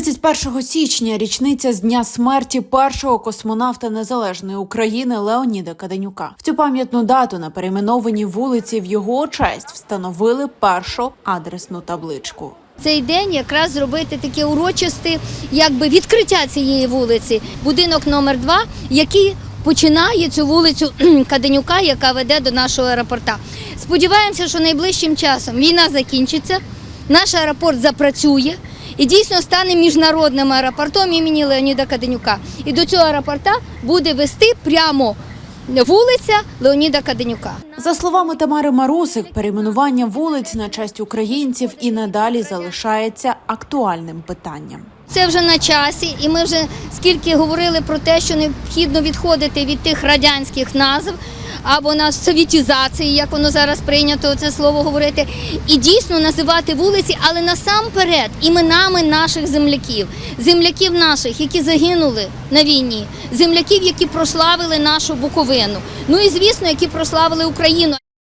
31 січня річниця з дня смерті першого космонавта незалежної України Леоніда Каденюка. В цю пам'ятну дату на перейменованій вулиці в його честь встановили першу адресну табличку. Цей день якраз зробити таке урочисте, якби відкриття цієї вулиці. Будинок номер 2 який починає цю вулицю Каденюка, яка веде до нашого аеропорта. Сподіваємося, що найближчим часом війна закінчиться, наш аеропорт запрацює. І дійсно стане міжнародним аеропортом імені Леоніда Каденюка. І до цього аеропорта буде вести прямо вулиця Леоніда Каденюка. За словами Тамари Марусик, перейменування вулиць на честь українців і надалі залишається актуальним питанням. Це вже на часі, і ми вже скільки говорили про те, що необхідно відходити від тих радянських назв або на совітізації, як воно зараз прийнято це слово говорити, і дійсно називати вулиці, але насамперед іменами наших земляків, земляків наших, які загинули на війні, земляків, які прославили нашу Буковину. Ну і звісно, які прославили Україну.